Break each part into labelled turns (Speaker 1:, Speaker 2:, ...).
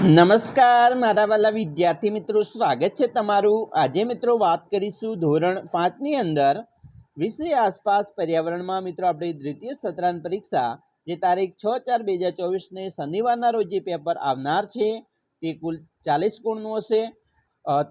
Speaker 1: નમસ્કાર, મારા વાલા વિદ્યાર્થી મિત્રો, સ્વાગત છે તમારું. આજે મિત્રો વાત કરીશું ધોરણ પાંચની અંદર. વિષય આસપાસ પર્યાવરણમાં મિત્રો આપણી દ્વિતીય સત્રાંત પરીક્ષા જે તારીખ છ ચાર બે હજાર ચોવીસને શનિવારના રોજ જે પેપર આવનાર છે, તે કુલ ચાલીસ ગુણનું હશે.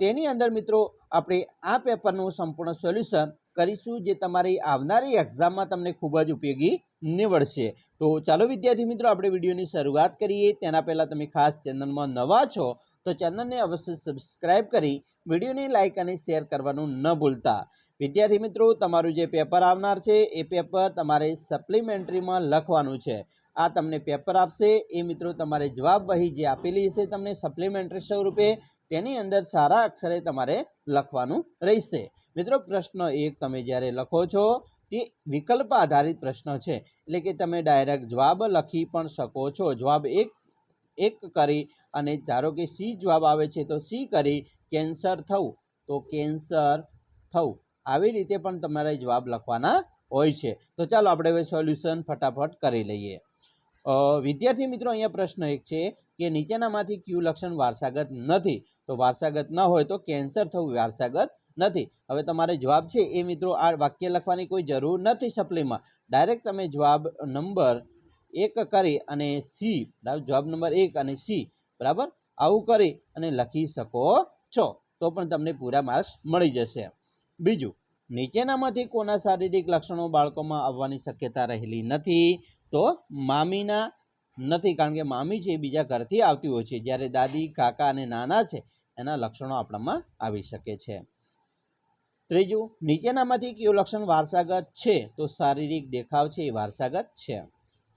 Speaker 1: તેની અંદર મિત્રો આપણે આ પેપરનું સંપૂર્ણ સોલ્યુશન કરીશું જે તમારી આવનારી એક્ઝામમાં તમને ખૂબ જ ઉપયોગી નીવડશે. તો ચાલો વિદ્યાર્થી મિત્રો, આપણે વિડીયોની શરૂઆત કરીએ. તેના પહેલાં તમે ખાસ ચેનલમાં નવા છો, તો ચેનલને અવશ્ય સબસ્ક્રાઇબ કરી વિડીયોને લાઇક અને શેર કરવાનું ન ભૂલતા. વિદ્યાર્થી મિત્રો, તમારું જે પેપર આવનાર છે, એ પેપર તમારે સપ્લિમેન્ટરીમાં લખવાનું છે. આ તમને પેપર આપશે. એ મિત્રો, તમારે જવાબ વહી જે આપેલી હશે તમને સપ્લિમેન્ટરી સ્વરૂપે તેની અંદર સારા અક્ષરે તમારે લખવાનું રહેશે. મિત્રો, પ્રશ્ન એક તમે જ્યારે લખો છો, તે વિકલ્પ આધારિત પ્રશ્ન છે. એટલે કે તમે ડાયરેક્ટ જવાબ લખી પણ શકો છો. જવાબ એક એક કરી અને ધારો કે સી જવાબ આવે છે, તો સી કરી કેન્સર થવું. તો કેન્સર થવું. આવી રીતે પણ તમારે જવાબ લખવાના હોય છે. તો ચાલો આપણે હવે સોલ્યુશન ફટાફટ કરી લઈએ. વિદ્યાર્થી મિત્રો, અહીંયા પ્રશ્ન એક છે કે નીચેનામાંથી ક્યુ લક્ષણ વારસાગત નથી? તો વારસાગત ન હોય તો કેન્સર થવું વારસાગત નથી. હવે તમારે જવાબ છે એ મિત્રો, આ વાક્ય લખવાની કોઈ જરૂર નથી સપ્લીમાં. ડાયરેક્ટ તમે જવાબ નંબર એક કરી અને સી જવાબ નંબર એક અને સી, બરાબર? આવું કરી અને લખી શકો છો. તો પણ તમને પૂરા માર્ક્સ મળી જશે. બીજું, નીચેનામાંથી કોના શારીરિક લક્ષણો બાળકોમાં આવવાની શક્યતા રહેલી નથી? તો મામીના નથી, કારણ કે મામી છે એ બીજા ઘરથી આવતી હોય છે. જ્યારે દાદી, કાકા અને નાના છે, એના લક્ષણો આપણામાં આવી શકે છે. ત્રીજું, નીચેનામાંથી કયું લક્ષણ વારસાગત છે? તો શારીરિક દેખાવ છે એ વારસાગત છે.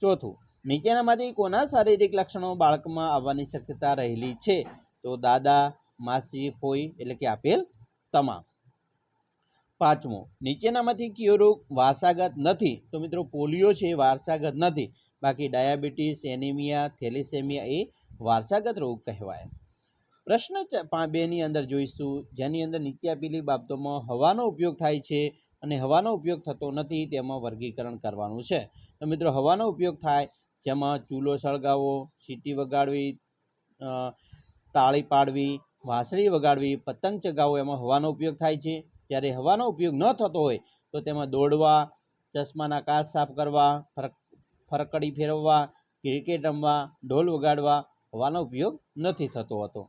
Speaker 1: ચોથું, નીચેનામાંથી કોના શારીરિક લક્ષણો બાળકમાં આવવાની શક્યતા રહેલી છે? તો દાદા, માસી, ફોઈ એટલે કે આપેલ તમામ. પાંચમું. નીચેનામાંથી કયો રોગ વારસાગત નથી? તો મિત્રો પોલિયો છે એ વારસાગત નથી. બાકી ડાયાબિટીસ, એનિમિયા, થેલિસેમિયા એ વારસાગત રોગ કહેવાય. પ્રશ્ન બેની અંદર જોઈશું. જેની અંદર નીચે આપેલી બાબતોમાં હવાનો ઉપયોગ થાય છે અને હવાનો ઉપયોગ થતો નથી તેમાં વર્ગીકરણ કરવાનું છે. તો મિત્રો હવાનો ઉપયોગ થાય જેમાં ચૂલો સળગાવવો, સીટી વગાડવી તાળી પાડવી, વાંસળી વગાડવી, પતંગ ચગાવવો એમાં હવાનો ઉપયોગ થાય છે. જ્યારે હવાનો ઉપયોગ ન થતો હોય, તો તેમાં દોડવા, ચશ્માના કાચ સાફ કરવા, ફરક, ફરકડી ફેરવવા, ક્રિકેટ રમવા, ઢોલ વગાડવા હવાનો ઉપયોગ નથી થતો હતો.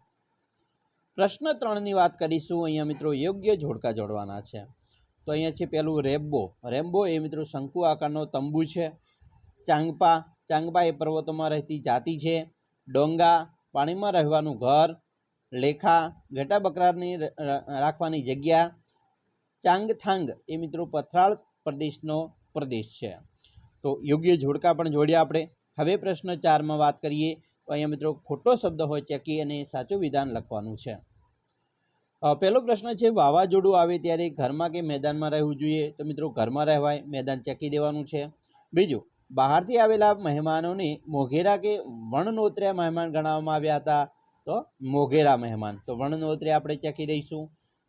Speaker 1: પ્રશ્ન ત્રણની વાત કરીશું. અહીંયા મિત્રો યોગ્ય જોડકા જોડવાના છે. તો અહીંયા છે પેલું રેમ્બો. રેમ્બો એ મિત્રો શંકુ આકારનો તંબુ છે. ચાંગપા ચાંગપા એ પર્વતોમાં રહેતી જાતિ છે. ડોંગા, પાણીમાં રહેવાનું ઘર, લેખા ઘેટા બકરાની રાખવાની જગ્યા ચાંગથાંગ એ મિત્રો પથરાળ પ્રદેશનો પ્રદેશ છે. તો યોગ્ય જોડકા પણ જોડ્યા આપણે. હવે પ્રશ્ન ચારમાં વાત કરીએ. તો અહીંયા મિત્રો ખોટો શબ્દ હોય ચેકી અને સાચું વિધાન લખવાનું છે. પહેલો પ્રશ્ન છે, વાવાઝોડું આવે ત્યારે ઘરમાં કે મેદાનમાં રહેવું જોઈએ? તો મિત્રો ઘરમાં રહેવાય, મેદાન ચકી દેવાનું છે. બીજું, બહારથી આવેલા મહેમાનોને મોઘેરા કે વણનોતર્યા મહેમાન ગણાવવામાં આવ્યા હતા? તો મોઘેરા મહેમાન. તો વણનોતરે આપણે ચેકી દઈશું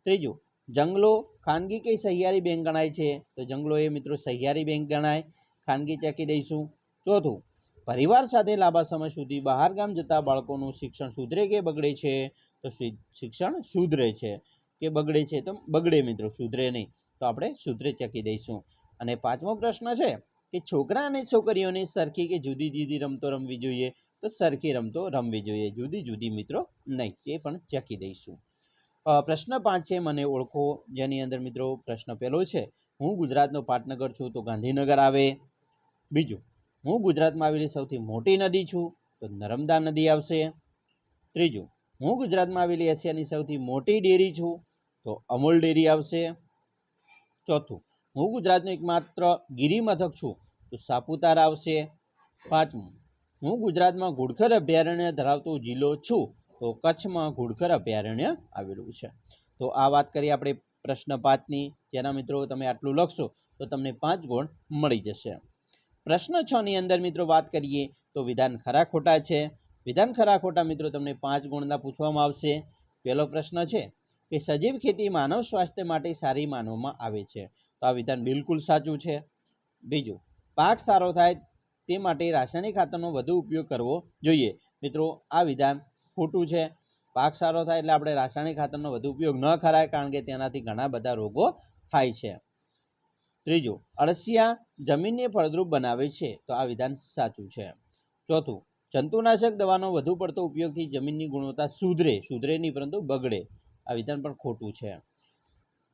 Speaker 1: ત્રીજું જંગલો ખાનગી કે સહિયારી બેંક ગણાય છે? તો જંગલો એ મિત્રો સહિયારી બેંક ગણાય. ખાનગી ચેકી દઈશું. ચોથું, પરિવાર સાથે લાંબા સમય સુધી બહાર ગામ જતા બાળકોનું શિક્ષણ સુધરે કે બગડે છે? તો શિક્ષણ સુધરે છે કે બગડે છે? તો બગડે મિત્રો, સુધરે નહીં. તો આપણે સુધરે ચકી દઈશું. અને પાંચમો પ્રશ્ન છે કે છોકરા અને છોકરીઓને સરખી કે જુદી જુદી રમતો રમવી જોઈએ? તો સરખી રમતો રમવી જોઈએ. જુદી જુદી મિત્રો નહીં. એ પણ ચકી દઈશું. પ્રશ્ન પાંચ છે, મને ઓળખો. જેની અંદર મિત્રો પ્રશ્ન પહેલો છે, હું ગુજરાતનો પાટનગર છું, તો ગાંધીનગર આવે. બીજું, હું ગુજરાતમાં આવેલી સૌથી મોટી નદી છું, તો નર્મદા નદી આવશે. ત્રીજું, હું ગુજરાતમાં આવેલી એશિયાની સૌથી મોટી ડેરી છું, તો અમૂલ ડેરી આવશે. ચોથું, હું ગુજરાતનું એકમાત્ર ગિરિમથક છું, તો સાપુતારા આવશે. પાંચમું, હું ગુજરાતમાં ઘુડખર અભયારણ્ય ધરાવતો જિલ્લો છું તો કચ્છમાં ઘુડખર અભયારણ્ય આવેલું છે. તો આ વાત કરી આપણે પ્રશ્ન પાંચની જેના મિત્રો, તમે આટલું લખશો તો તમને પાંચ ગુણ મળી જશે. પ્રશ્ન છ ની અંદર મિત્રો વાત કરીએ તો વિધાન ખરા ખોટા છે. વિધાન ખરા ખોટા મિત્રો તમને પાંચ ગુણના પૂછવામાં આવશે. પહેલો પ્રશ્ન છે કે સજીવ ખેતી માનવ સ્વાસ્થ્ય માટે સારી માનવામાં આવે છે. તો આ વિધાન બિલકુલ સાચું છે. બીજું, પાક સારો થાય તે માટે રાસાયણિક ખાતરનો વધુ ઉપયોગ કરવો જોઈએ. મિત્રો, આ વિધાન ખોટું છે. પાક સારો થાય એટલે આપણે રાસાયણિક ખાતરનો વધુ ઉપયોગ ન કરાય કારણ કે તેનાથી ઘણા બધા રોગો થાય છે. ત્રીજું, અળસિયા જમીનને ફળદ્રુપ બનાવે છે. તો આ વિધાન સાચું છે. ચોથું, જંતુનાશક દવાનો વધુ પડતો ઉપયોગથી જમીનની ગુણવત્તા સુધરે સુધરે નહીં પરંતુ બગડે. આ વિધાન પણ ખોટું છે.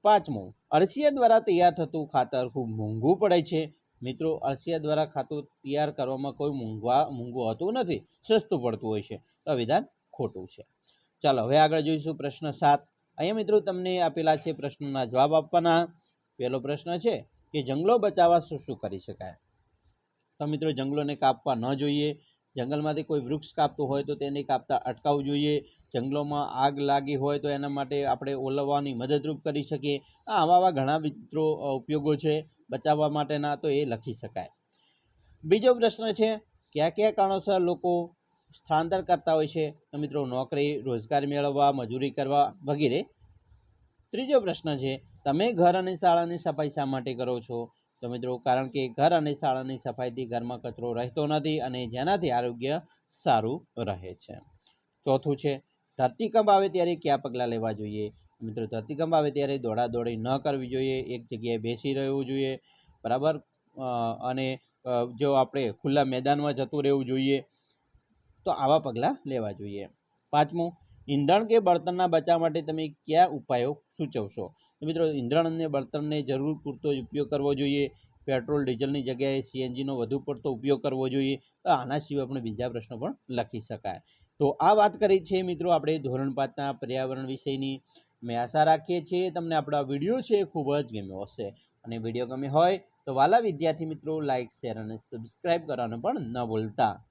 Speaker 1: પાંચમું, અળસિયા દ્વારા તૈયાર થતું ખાતર ખૂબ મોંઘું પડે છે. મિત્રો, અળસિયા દ્વારા ખાતર તૈયાર કરવામાં કોઈ મોંઘવા, મોંઘું હોતું નથી. સસ્તું પડતું હોય છે. તો આ વિધાન ખોટું છે. ચાલો, હવે આગળ જોઈશું પ્રશ્ન સાત. અહીંયા મિત્રો તમને આપેલા છે પ્રશ્નના જવાબ આપવાના. પહેલો પ્રશ્ન છે કે જંગલો બચાવવા શું શું કરી શકાય? તો મિત્રો, જંગલોને કાપવા ન જોઈએ. જંગલમાંથી કોઈ વૃક્ષ કાપતું હોય તો તેને કાપતા અટકાવવું જોઈએ. જંગલોમાં આગ લાગી હોય તો એના માટે આપણે ઓલવવાની મદદરૂપ કરી શકીએ. આ આવા આવા ઘણા મિત્રો ઉપયોગો છે બચાવવા માટેના, તો એ લખી શકાય. બીજો પ્રશ્ન છે, કયા કયા કારણોસર લોકો સ્થળાંતર કરતા હોય છે તો મિત્રો નોકરી, રોજગાર મેળવવા, મજૂરી કરવા વગેરે. ત્રીજો પ્રશ્ન છે, તમે ઘર અને શાળાની સફાઈ શા માટે કરો છો? તો મિત્રો, કારણ કે ઘર અને શાળાની સફાઈથી ઘરમાં કચરો રહેતો નથી અને જેનાથી આરોગ્ય સારું રહે છે. ચોથું છે ધરતીકંપ આવે ત્યારે કયા પગલાં લેવા જોઈએ? મિત્રો ધરતીકંપ આવે ત્યારે દોડાદોડી ન કરવી જોઈએ, એક જગ્યાએ બેસી રહેવું જોઈએ, બરાબર? અને જો આપણે ખુલ્લા મેદાનમાં જતું રહેવું જોઈએ તો આવા પગલાં લેવા જોઈએ. પાંચમું, ઈંધણ કે બળતણના બચાવ માટે તમે કયા ઉપાયો સૂચવશો? મિત્રો, ઈંધણ અને બળતણને જરૂર પૂરતો જ ઉપયોગ કરવો જોઈએ. પેટ્રોલ, ડીઝલની જગ્યાએ સીએનજીનો વધુ પડતો ઉપયોગ કરવો જોઈએ. તો આના સિવાય આપણે બીજા પ્રશ્નો પણ લખી શકાય. તો આ વાત કરી છે મિત્રો આપણે ધોરણ પાંચના પર્યાવરણ વિષયની. મેં આશા રાખીએ છીએ તમને આપણો વીડિયો છે ખૂબ જ ગમ્યો હશે. અને વીડિયો ગમે હોય તો વાલા વિદ્યાર્થી મિત્રો લાઇક શેર અને સબસ્ક્રાઈબ કરવાનું પણ ન ભૂલતા.